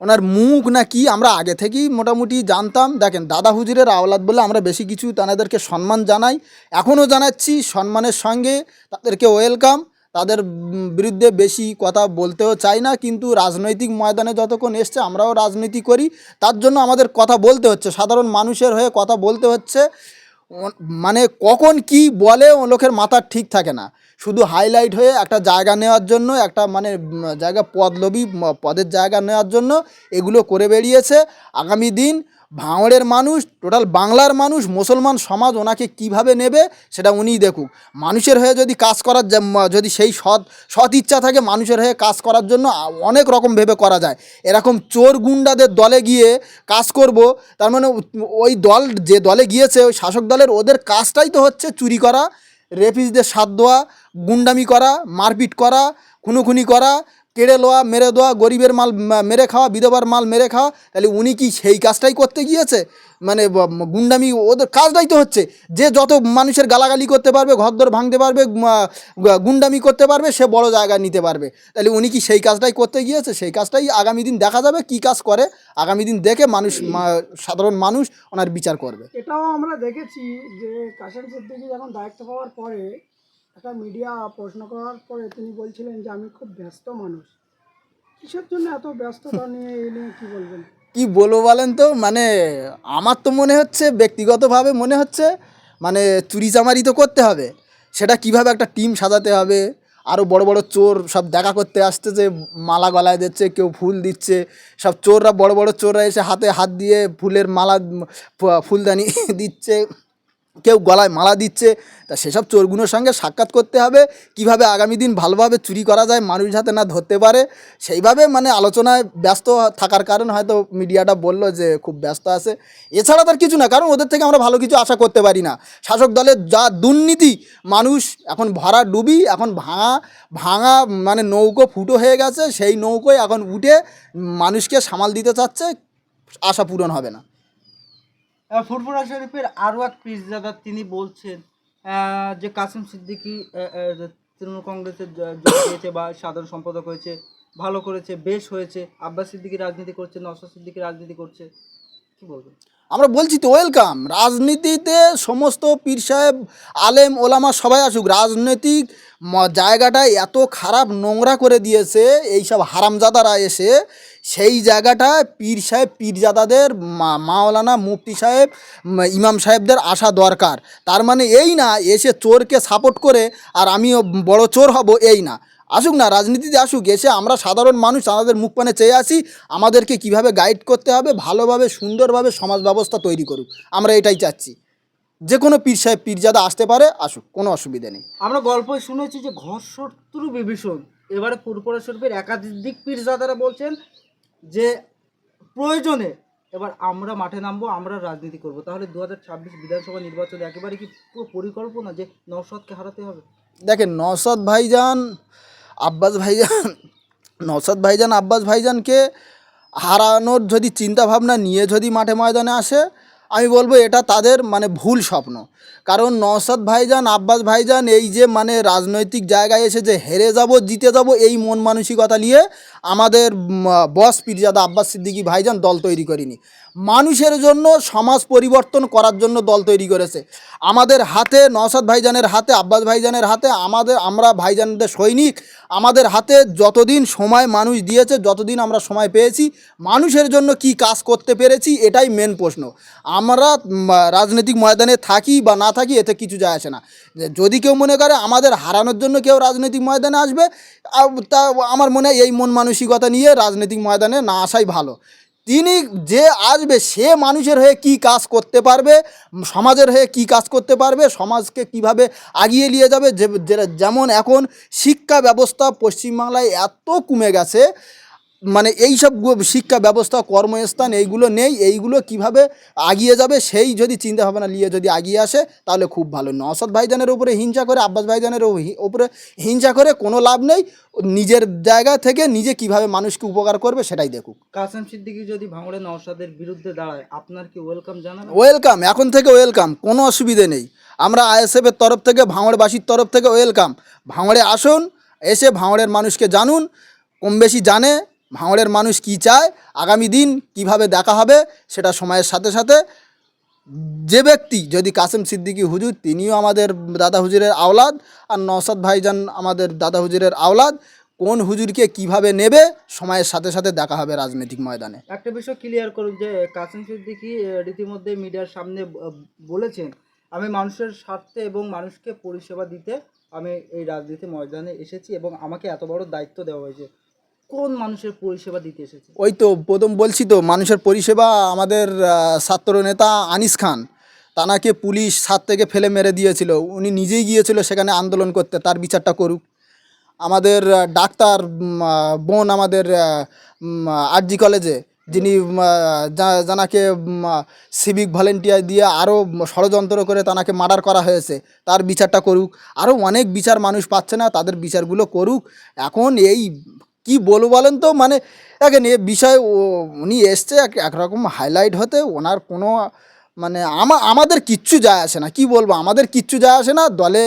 ওনার মুখ না কি আমরা আগে থেকেই মোটামুটি জানতাম। দেখেন, দাদা হুজুরের আওলাদ বলে আমরা বেশি কিছু তাদেরকে সম্মান জানাই। এখনও জানাচ্ছি, সম্মানের সঙ্গে তাদেরকে ওয়েলকাম। তাদের বিরুদ্ধে বেশি কথা বলতেও চাই না, কিন্তু রাজনৈতিক ময়দানে যতক্ষণ এসছে আমরাও রাজনীতি করি। তার জন্য আমাদের কথা বলতে হচ্ছে, সাধারণ মানুষের হয়ে কথা বলতে হচ্ছে। মানে কখন কি বলে ও লোকের মাথা ঠিক থাকে না। শুধু হাইলাইট হয়ে একটা জায়গা নেওয়ার জন্য, একটা মানে জায়গা পদলোভী ম- পদের জায়গা নেওয়ার জন্য এগুলো করে বেরিয়েছে। আগামী দিন ভাঙড়ের মানুষ টোটাল বাংলার মানুষ, মুসলমান সমাজ ওনাকে কীভাবে নেবে সেটা উনিই দেখুক। মানুষের হয়ে যদি কাজ করার যদি সেই সৎ সৎ ইচ্ছা থাকে মানুষের হয়ে কাজ করার জন্য অনেক রকম ভেবে করা যায়। এরকম চোর গুন্ডাদের দলে গিয়ে কাজ করব, তার মানে ওই দল, যে দলে গিয়েছে, ওই শাসক দলের, ওদের কাজটাই তো হচ্ছে চুরি করা। রেফিজদের সাথ দেওয়া গুন্ডামি করা মারপিট করা খুনোখুনি করা কেড়ে লওয়া মেরে দেওয়া গরিবের মাল মেরে খাওয়া, বিধবার মাল মেরে খাওয়া, তাহলে উনি কি সেই কাজটাই করতে গিয়েছে? মানে গুন্ডামি, ওদের কাজটাই তো হচ্ছে। যে যত মানুষের গালাগালি করতে পারবে, ঘরদর ভাঙতে পারবে গুন্ডামি করতে পারবে, সে বড় জায়গা নিতে পারবে। তাহলে উনি কি সেই কাজটাই করতে গিয়েছে? সেই কাজটাই আগামী দিন দেখা যাবে কি কাজ করে। আগামী দিন দেখে মানুষ সাধারণ মানুষ ওনার বিচার করবে। এটাও আমরা দেখেছি যে কাশেম সিদ্দিকী যখন দায়িত্ব পাওয়ার পরে একটা মিডিয়া প্রশ্ন করার পরে তিনি বলছিলেন যে আমি খুব ব্যস্ত মানুষ। কিসের জন্য এত ব্যস্ততা নিয়ে এই নিয়ে কী বলবেন? কি বলব বলেন তো? মানে আমার তো মনে হচ্ছে ব্যক্তিগতভাবে মনে হচ্ছে মানে চুরি চামারি তো করতে হবে। সেটা কীভাবে একটা টিম সাজাতে হবে? আরও বড় বড় চোর সব দেখা করতে আসতে যে মালা গলায় দিচ্ছে কেউ ফুল দিচ্ছে। সব চোররা বড় বড় চোররা এসে হাতে হাত দিয়ে ফুলের মালা ফুলদানি দিচ্ছে। কেউ গলায় মালা দিচ্ছে, তা সেসব চোরগুলোর সঙ্গে সাক্ষাৎ করতে হবে। কীভাবে আগামী দিন ভালোভাবে চুরি করা যায়, মানুষ যাতে না ধরতে পারে, সেইভাবে মানে আলোচনায় ব্যস্ত থাকার কারণ হয়তো মিডিয়াটা বলল যে খুব ব্যস্ত আছে। এছাড়া তার কিছু না, কারণ ওদের থেকে আমরা ভালো কিছু আশা করতে পারি না। শাসক দলের যা দুর্নীতি, মানুষ এখন ভরা ডুবি, এখন ভাঙা ভাঙা মানে নৌকো ফুটো হয়ে গেছে, সেই নৌকোয় এখন উঠে মানুষকে সামাল দিতে চাচ্ছে, আশা পূরণ হবে না। ফুরফুরা শরীফের আরও এক পীরজাদা তিনি বলছেন যে কাসিম সিদ্দিকী তৃণমূল কংগ্রেসের যোগ দিয়েছে বা সাধারণ সম্পাদক হয়েছে, ভালো করেছে, বেশ হয়েছে, আব্বাস সিদ্দিকি রাজনীতি করছে নসর সিদ্দিকি রাজনীতি করছে। আমরা বলছি তো ওয়েলকাম রাজনীতিতে সমস্ত পীর সাহেব, আলেম, ওলামা সবাই আসুক। রাজনৈতিক জায়গাটায় এত খারাপ নোংরা করে দিয়েছে, এইসব হারামজাদারা এসে। সেই জায়গাটায় পীর সাহেব, পীরজাদাদের মাওলানা মুফতি সাহেব ইমাম সাহেবদের আসা দরকার। তার মানে এই না, এসে চোরকে সাপোর্ট করে, আর আমিও বড় চোর হব, এই না। আসুক না রাজনীতিতে আসুক এসে আমরা সাধারণ মানুষ আমাদের মুখ পানে চেয়ে আসি আমাদেরকে কীভাবে গাইড করতে হবে ভালোভাবে সুন্দরভাবে সমাজ ব্যবস্থা তৈরি করুক। আমরা এটাই চাচ্ছি। যে কোনো পীর সাহেব পীরজাদা আসতে পারে আসুক কোনো অসুবিধা নেই। আমরা গল্পে শুনেছি যে ঘর শত্রু বিভীষণ এবারে ফুরফুরা শরীফের একাধিক পীরজাদারা বলছেন যে প্রয়োজনে এবার আমরা মাঠে নামবো আমরা রাজনীতি করব। তাহলে দু হাজার ছাব্বিশ বিধানসভা নির্বাচনে একেবারে কি পুরো পরিকল্পনা যে নৌসদকে হারাতে হবে? দেখেন নওসাদ ভাইজান আব্বাস ভাইজান নসাদ ভাইজান, আব্বাস ভাইজানকে হারানোর যদি চিন্তা ভাবনা নিয়ে যদি মাঠে ময়দানে আসে, আমি বলব এটা তাদের মানে ভুল স্বপ্ন। কারণ নওসাদ ভাইজান, আব্বাস ভাইজান এই যে মানে রাজনৈতিক জায়গায় এসে যে হেরে যাব, জিতে যাব এই মন মানসিকতা নিয়ে আমাদের বস পীরজাদা আব্বাস সিদ্দিকী ভাইজান দল তৈরি করিনি। মানুষের জন্য সমাজ পরিবর্তন করার জন্য দল তৈরি করেছে। আমাদের হাতে নওসাদ ভাইজানের হাতে, আব্বাস ভাইজানের হাতে, আমাদের, আমরা ভাইজানদের সৈনিক, আমাদের হাতে যতদিন সময় মানুষ দিয়েছে, যতদিন আমরা সময় পেয়েছি, মানুষের জন্য কি কাজ করতে পেরেছি, এটাই মেন প্রশ্ন। আমরা রাজনৈতিক ময়দানে থাকি বা না থাকি, এতে কিছু যায় আসে না। যদি কেউ মনে করে আমাদের হারানোর জন্য কেউ রাজনৈতিক ময়দানে আসবে তা, আমার মনে হয় এই মন মানসিকতা নিয়ে রাজনৈতিক ময়দানে না আসাই ভালো। তিনি যে আসবে, সে মানুষের হয়ে কি কাজ করতে পারবে, সমাজের হয়ে কি কাজ করতে পারবে, সমাজকে কীভাবে আগিয়ে নিয়ে যাবে যেমন এখন শিক্ষা ব্যবস্থা পশ্চিমবাংলায় এত কমে গেছে মানে এই সব শিক্ষা ব্যবস্থা কর্মস্থান এইগুলো নেই এইগুলো কীভাবে আগিয়ে যাবে সেই যদি চিন্তা ভাবনা নিয়ে যদি আগিয়ে আসে তাহলে খুব ভালো। নওসাদ ভাইজানের উপরে হিংসা করে আব্বাস ভাইজানের উপরে হিংসা করে কোনো লাভ নেই নিজের জায়গা থেকে নিজে কীভাবে মানুষকে উপকার করবে সেটাই দেখুক। কাসেম সিদ্দিকী যদি ভাঙড়ে নওসাদের বিরুদ্ধে দাঁড়ায় আপনার কি ওয়েলকাম জানাবেন ওয়েলকাম এখন থেকে ওয়েলকাম কোনো অসুবিধে নেই। আমরা আইএসএফের তরফ থেকে ভাঙড়বাসীর তরফ থেকে ওয়েলকাম ভাঙড়ে আসুন এসে ভাঙড়ের মানুষকে জানুন কম বেশি জানে ভাঙড়ের মানুষ কি চায়, আগামী দিন কীভাবে দেখা হবে সেটা সময়ের সাথে সাথে, যে ব্যক্তি, যদি কাসেম সিদ্দিকী হুজুর, তিনিও আমাদের দাদা হুজুরের আওলাদ আর নওসাদ ভাইজান আমাদের দাদা হুজুরের আওলাদ, কোন হুজুরকে কীভাবে নেবে সময়ের সাথে সাথে দেখা হবে রাজনৈতিক ময়দানে? একটা বিষয় ক্লিয়ার করুন যে কাসিম সিদ্দিকি রীতিমধ্যে মিডিয়ার সামনে বলেছেন, আমি মানুষের স্বার্থে এবং মানুষকে পরিষেবা দিতে আমি এই রাজনীতি ময়দানে এসেছি এবং আমাকে এত বড় দায়িত্ব দেওয়া হয়েছে। কোন মানুষের পরিষেবা দিতে এসেছে? ওই তো প্রথম বলছি তো, মানুষের পরিষেবা আমাদের ছাত্র নেতা আনিস খান। তানাকে পুলিশ সাত থেকে ফেলে মেরে দিয়েছিল। উনি নিজেই গিয়েছিল সেখানে আন্দোলন করতে, তার বিচারটা করুক। আমাদের ডাক্তার বোন আমাদের আরজি কলেজে, যিনি জানাকে সিভিক ভলেন্টিয়ার দিয়ে আরও ষড়যন্ত্র করে তানাকে মার্ডার করা হয়েছে, তার বিচারটা করুক। আরও অনেক বিচার মানুষ পাচ্ছে না, তাদের বিচারগুলো করুক। এখন এই কি বলব বলেন তো? মানে দেখেন এ বিষয় ও, উনি এসছে, এক, একরকম হাইলাইট হতে, ওনার কোনো মানে আমা, আমাদের কিচ্ছু যায় আসে না। কি বলব? আমাদের কিচ্ছু যায় আসে না, দলে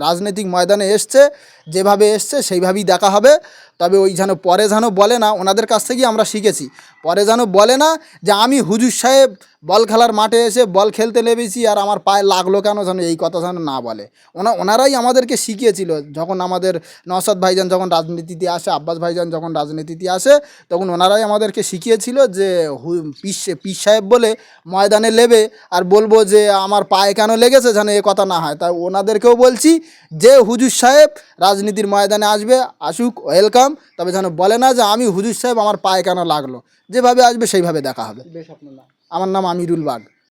রাজনৈতিক ময়দানে এসছে, যেভাবে এসছে সেইভাবেই দেখা হবে। তবে ওই যেন পরে যেন বলে না, ওনাদের কাছ থেকেই আমরা শিখেছি। পরে যেন বলে না যে আমি হুজুর সাহেব বল খেলার মাঠে এসে বল খেলতে নেমেছি আর আমার পায়ে লাগল কেন যেন এই কথা যেন না বলে। ওনা, ওনারাই আমাদেরকে শিখিয়েছিল। যখন আমাদের নওসাদ ভাইজান যখন রাজনীতিতে আসে, আব্বাস ভাইজান যখন রাজনীতিতে আসে, তখন ওনারাই আমাদেরকে শিখিয়েছিল যে হু- পিস পিস সাহেব বলে ময়দানে নেবে আর বলব যে আমার পায়ে কেন লেগেছে যেন এ কথা না হয়। তাই ওনাদেরকেও বলছি যে হুজুর সাহেব রাজনীতির ময়দানে আসবে আসুক ওয়েলকাম তবে যেন বলে না যে আমি হুজুর সাহেব আমার পায়খানা কেন লাগল। যেভাবে আসবে সেইভাবে দেখা হবে। আমার নাম আমিরুল বাগ।